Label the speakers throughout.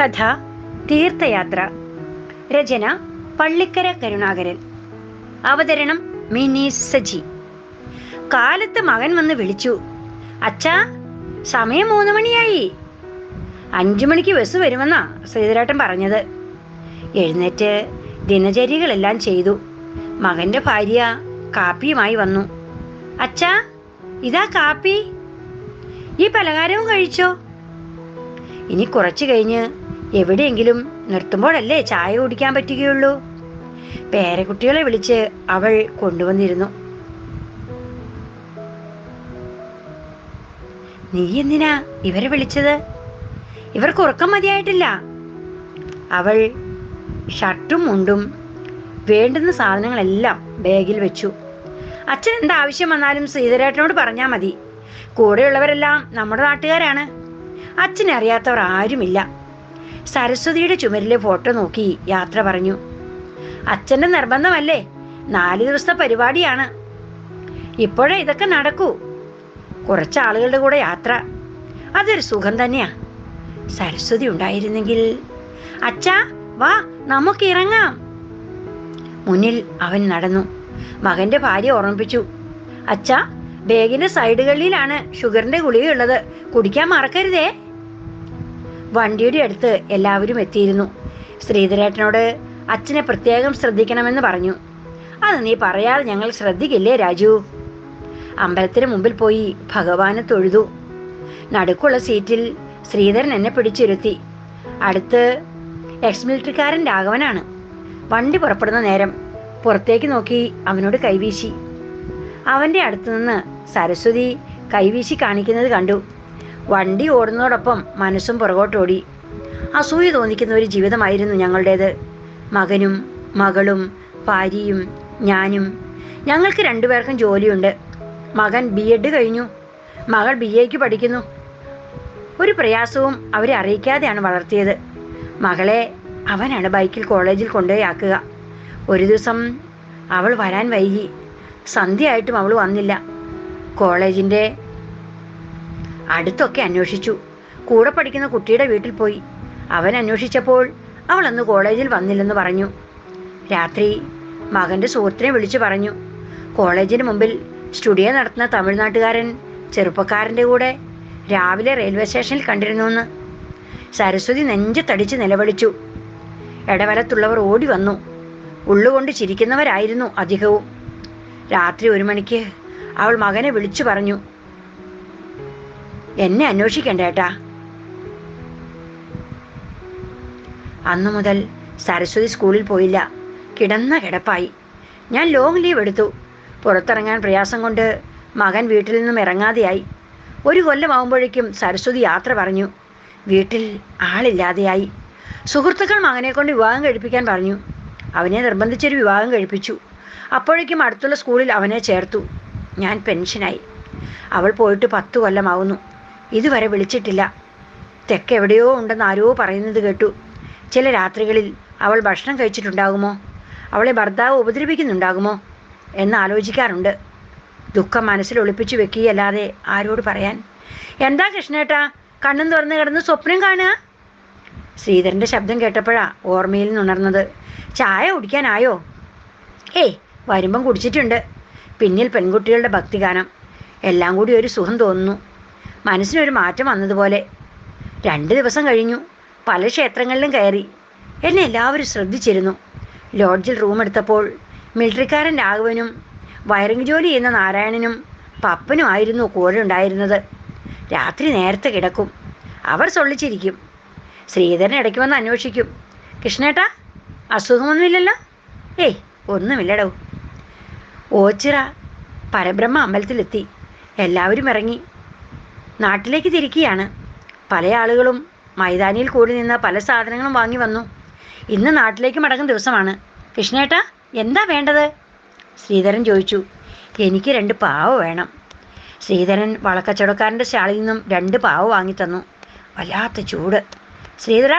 Speaker 1: കഥ തീർത്ഥയാത്ര രചന പള്ളിക്കര കരുണാകരൻ. അവതരണം മിനി സജി കാലത്ത് മകൻ വന്ന് വിളിച്ചു. അച്ഛാ സമയം മൂന്ന് മണിയായി. അഞ്ചു മണിക്ക് ബസ് വരുമെന്നാ ശ്രീധരേട്ടൻ പറഞ്ഞത്. എഴുന്നേറ്റ് ദിനചര്യകളെല്ലാം ചെയ്തു. മകന്റെ ഭാര്യ കാപ്പിയുമായി വന്നു. അച്ഛാ ഇതാ കാപ്പി. ഈ പലഹാരവും കഴിച്ചോ? ഇനി കുറച്ചു കഴിഞ്ഞ് എവിടെയെങ്കിലും നിർത്തുമ്പോഴല്ലേ ചായ കുടിക്കാൻ പറ്റുകയുള്ളൂ? പേരക്കുട്ടികളെ വിളിച്ച് അവൾ കൊണ്ടുവന്നിരുന്നു. നീ എന്തിനാ ഇവരെ വിളിച്ചത്? ഇവർക്ക് ഉറക്കം മതിയായിട്ടില്ല. അവൾ ഷർട്ടും മുണ്ടും വേണ്ടുന്ന സാധനങ്ങളെല്ലാം ബാഗിൽ വെച്ചു. അച്ഛൻ എന്താ ആവശ്യം വന്നാലും ശ്രീധരേട്ടനോട് പറഞ്ഞാൽ മതി. കൂടെയുള്ളവരെല്ലാം നമ്മുടെ നാട്ടുകാരാണ്. അച്ഛനെ അറിയാത്തവർ ആരുമില്ല. സരസ്വതിയുടെ ചുമരിലെ ഫോട്ടോ നോക്കി യാത്ര പറഞ്ഞു. അച്ഛന്റെ നിർബന്ധമല്ലേ? നാല് ദിവസത്തെ പരിപാടിയാണ്. ഇപ്പോഴേ ഇതൊക്കെ നടക്കൂ. കുറച്ച് ആളുകളുടെ കൂടെ യാത്ര. അതൊരു സുഖം തന്നെയാ. സരസ്വതി ഉണ്ടായിരുന്നെങ്കിൽ അച്ഛാ വാ നമുക്ക് ഇറങ്ങാം. മുന്നിൽ അവൻ നടന്നു. മകന്റെ ഭാര്യ ഓർമ്മിപ്പിച്ചു. അച്ഛാ ബാഗിന്റെ സൈഡുകളിലാണ് ഷുഗറിന്റെ ഗുളികയുള്ളത് കുടിക്കാൻ മറക്കരുതേ. വണ്ടിയുടെ അടുത്ത് എല്ലാവരും എത്തിയിരുന്നു. ശ്രീധരേട്ടനോട് അച്ഛനെ പ്രത്യേകം ശ്രദ്ധിക്കണമെന്ന് പറഞ്ഞു. അത് നീ പറയാതെ ഞങ്ങൾ ശ്രദ്ധിക്കില്ലേ രാജു? അമ്പലത്തിന് മുമ്പിൽ പോയി ഭഗവാനെ തൊഴുതു. നടുക്കുള്ള സീറ്റിൽ ശ്രീധരൻ എന്നെ പിടിച്ചിരുത്തി. അടുത്ത് എക്സ് മിലിറ്ററിക്കാരൻ രാഘവനാണ്. വണ്ടി പുറപ്പെടുന്ന നേരം പുറത്തേക്ക് നോക്കി അവനോട് കൈവീശി. അവന്റെ അടുത്ത് നിന്ന് സരസ്വതി കൈവീശി കാണിക്കുന്നത് കണ്ടു. വണ്ടി ഓടുന്നതോടൊപ്പം മനസ്സും പുറകോട്ടോടി അസൂയ തോന്നിക്കുന്ന ഒരു ജീവിതമായിരുന്നു ഞങ്ങളുടേത്. മകനും മകളും ഭാര്യയും ഞാനും. ഞങ്ങൾക്ക് രണ്ടുപേർക്കും ജോലിയുണ്ട്. മകൻ ബി എഡ് കഴിഞ്ഞു. മകൾ ബി എക്ക് പഠിക്കുന്നു. ഒരു പ്രയാസവും അവരെ അറിയിക്കാതെയാണ് വളർത്തിയത്. മകളെ അവനാണ് ബൈക്കിൽ കോളേജിൽ കൊണ്ടുപോയി ആക്കുക. ഒരു ദിവസം അവൾ വരാൻ വൈകി. സന്ധ്യയായിട്ടും അവൾ വന്നില്ല. കോളേജിന്റെ അടുത്തൊക്കെ അന്വേഷിച്ചു. കൂടെ പഠിക്കുന്ന കുട്ടിയുടെ വീട്ടിൽ പോയി. അവൻ അന്വേഷിച്ചപ്പോൾ അവൾ അന്ന് കോളേജിൽ വന്നില്ലെന്ന് പറഞ്ഞു. രാത്രി മകന്റെ സുഹൃത്തിനെ വിളിച്ചു പറഞ്ഞു. കോളേജിന് മുമ്പിൽ സ്റ്റുഡിയോ നടത്തുന്ന തമിഴ്നാട്ടുകാരൻ ചെറുപ്പക്കാരന്റെ കൂടെ രാവിലെ റെയിൽവേ സ്റ്റേഷനിൽ കണ്ടിരുന്നുവെന്ന്. സരസ്വതി നെഞ്ചത്തടിച്ച് നിലവിളിച്ചു. ഇടവലത്തുള്ളവർ ഓടി വന്നു. ഉള്ളുകൊണ്ട് ചിരിക്കുന്നവരായിരുന്നു അധികവും. രാത്രി ഒരു മണിക്ക് അവൾ മകനെ വിളിച്ചു പറഞ്ഞു. എന്നെ അന്വേഷിക്കണ്ട ഏട്ടാ. അന്നു മുതൽ സരസ്വതി സ്കൂളിൽ പോയില്ല. കിടന്ന കിടപ്പായി. ഞാൻ ലോങ് ലീവ് എടുത്തു. പുറത്തിറങ്ങാൻ പ്രയാസം കൊണ്ട് മകൻ വീട്ടിൽ നിന്നും ഇറങ്ങാതെയായി. ഒരു കൊല്ലമാവുമ്പോഴേക്കും സരസ്വതി യാത്ര പറഞ്ഞു. വീട്ടിൽ ആളില്ലാതെയായി. സുഹൃത്തുക്കൾ മകനെ കൊണ്ട് വിവാഹം കഴിപ്പിക്കാൻ പറഞ്ഞു. അവനെ നിർബന്ധിച്ചൊരു വിവാഹം കഴിപ്പിച്ചു. അപ്പോഴേക്കും അടുത്തുള്ള സ്കൂളിൽ അവനെ ചേർത്തു. ഞാൻ പെൻഷനായി അവൾ പോയിട്ട് പത്തു കൊല്ലമാവുന്നു. ഇതുവരെ വിളിച്ചിട്ടില്ല. തെക്കെവിടെയോ ഉണ്ടെന്ന് ആരോ പറയുന്നത് കേട്ടു. ചില രാത്രികളിൽ അവൾ ഭക്ഷണം കഴിച്ചിട്ടുണ്ടാകുമോ? അവളെ ഭർത്താവ് ഉപദ്രവിക്കുന്നുണ്ടാകുമോ? എന്ന് ആലോചിക്കാറുണ്ട്. ദുഃഖം മനസ്സിൽ ഒളിപ്പിച്ചു വെക്കുകയല്ലാതെ ആരോട് പറയാൻ? എന്താ കൃഷ്ണേട്ടാ കണ്ണും തുറന്ന് കിടന്ന് സ്വപ്നം കാണുക? ശ്രീധരന്റെ ശബ്ദം കേട്ടപ്പോഴാ ഓർമ്മയിൽ നിന്നുണർന്നത്. ചായ കുടിക്കാനായോ? ഏയ് വരുമ്പം കുടിച്ചിട്ടുണ്ട്. പിന്നിൽ പെൺകുട്ടികളുടെ ഭക്തിഗാനം. എല്ലാം കൂടി ഒരു സുഖം തോന്നുന്നു. മനസ്സിനൊരു മാറ്റം വന്നതുപോലെ. രണ്ട് ദിവസം കഴിഞ്ഞു. പല ക്ഷേത്രങ്ങളിലും കയറി. എന്നെ എല്ലാവരും ശ്രദ്ധിച്ചിരുന്നു. ലോഡ്ജിൽ റൂം എടുത്തപ്പോൾ മിലിറ്ററിക്കാരൻ രാഘവനും വയറിംഗ് ജോലി ചെയ്യുന്ന നാരായണനും പപ്പനും ആയിരുന്നു കൂടെ ഉണ്ടായിരുന്നത് രാത്രി നേരത്തെ കിടക്കും. അവർ സൊള്ളിച്ചിരിക്കും. ശ്രീധരൻ ഇടയ്ക്ക് വന്ന് അന്വേഷിക്കും. കൃഷ്ണേട്ടാ അസുഖമൊന്നുമില്ലല്ലോ? ഏയ് ഒന്നുമില്ലടോ. ഓച്ചിറ പരബ്രഹ്മ അമ്പലത്തിലെത്തി. എല്ലാവരും ഇറങ്ങി. നാട്ടിലേക്ക് തിരിക്കുകയാണ്. പല ആളുകളും മൈതാനിയിൽ കൂടി നിന്ന് പല സാധനങ്ങളും വാങ്ങി വന്നു. ഇന്ന് നാട്ടിലേക്ക് മടങ്ങുന്ന ദിവസമാണ്. കൃഷ്ണേട്ട എന്താ വേണ്ടത്? ശ്രീധരൻ ചോദിച്ചു. എനിക്ക് രണ്ട് പാവ വേണം. ശ്രീധരൻ വളക്കച്ചവടക്കാരന്റെ ശാളിൽ നിന്നും രണ്ട് പാവ വാങ്ങിത്തന്നു വല്ലാത്ത ചൂട്. ശ്രീധര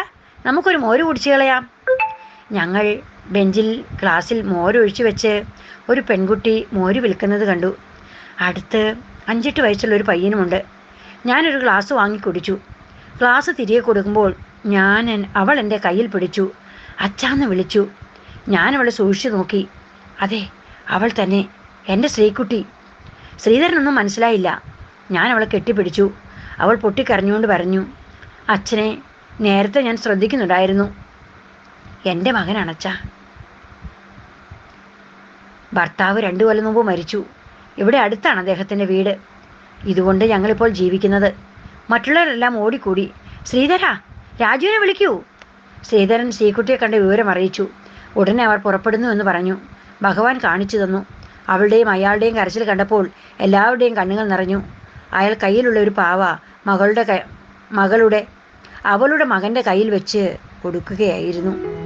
Speaker 1: നമുക്കൊരു മോര് കുടിച്ചു കളയാം. ഞങ്ങൾ ബെഞ്ചിൽ ക്ലാസ്സിൽ മോരൊഴിച്ചു വെച്ച് ഒരു പെൺകുട്ടി മോര് വിൽക്കുന്നത് കണ്ടു. അടുത്ത് അഞ്ചെട്ട് വയസ്സുള്ള ഒരു പയ്യനുമുണ്ട്. ഞാനൊരു ഗ്ലാസ് വാങ്ങി കുടിച്ചു. ഗ്ലാസ് തിരികെ കൊടുക്കുമ്പോൾ ഞാൻ അവൾ എന്റെ കയ്യിൽ പിടിച്ചു. അച്ചാന്ന് വിളിച്ചു. ഞാൻ അവളെ സൂക്ഷിച്ചു നോക്കി. അതെ അവൾ തന്നെ എന്റെ ശ്രീക്കുട്ടി ശ്രീധരനൊന്നും മനസ്സിലായില്ല. ഞാൻ അവളെ കെട്ടിപ്പിടിച്ചു. അവൾ പൊട്ടിക്കരഞ്ഞുകൊണ്ട് പറഞ്ഞു അച്ഛനെ നേരത്തെ ഞാൻ ശ്രദ്ധിക്കുന്നുണ്ടായിരുന്നു. എന്റെ മകനാണച്ച ഭർത്താവ് രണ്ടു കൊല്ലം മുമ്പ് മരിച്ചു. ഇവിടെ അടുത്താണ് അദ്ദേഹത്തിന്റെ വീട്. ഇതുകൊണ്ട് ഞങ്ങളിപ്പോൾ ജീവിക്കുന്നത്. മറ്റുള്ളവരെല്ലാം ഓടിക്കൂടി. ശ്രീധര രാജുവിനെ വിളിക്കൂ. ശ്രീധരൻ ശ്രീകുട്ടിയെ കണ്ട വിവരം അറിയിച്ചു. ഉടനെ അവർ പുറപ്പെടുന്നു എന്ന് പറഞ്ഞു. ഭഗവാൻ കാണിച്ചു തന്നു. അവളുടെയും അയാളുടെയും കരച്ചിൽ കണ്ടപ്പോൾ എല്ലാവരുടെയും കണ്ണുകൾ നിറഞ്ഞു. അയാൾ കയ്യിലുള്ള ഒരു പാവ മകളുടെ മകളുടെ അവളുടെ മകന്റെ കയ്യിൽ വെച്ച് കൊടുക്കുകയായിരുന്നു.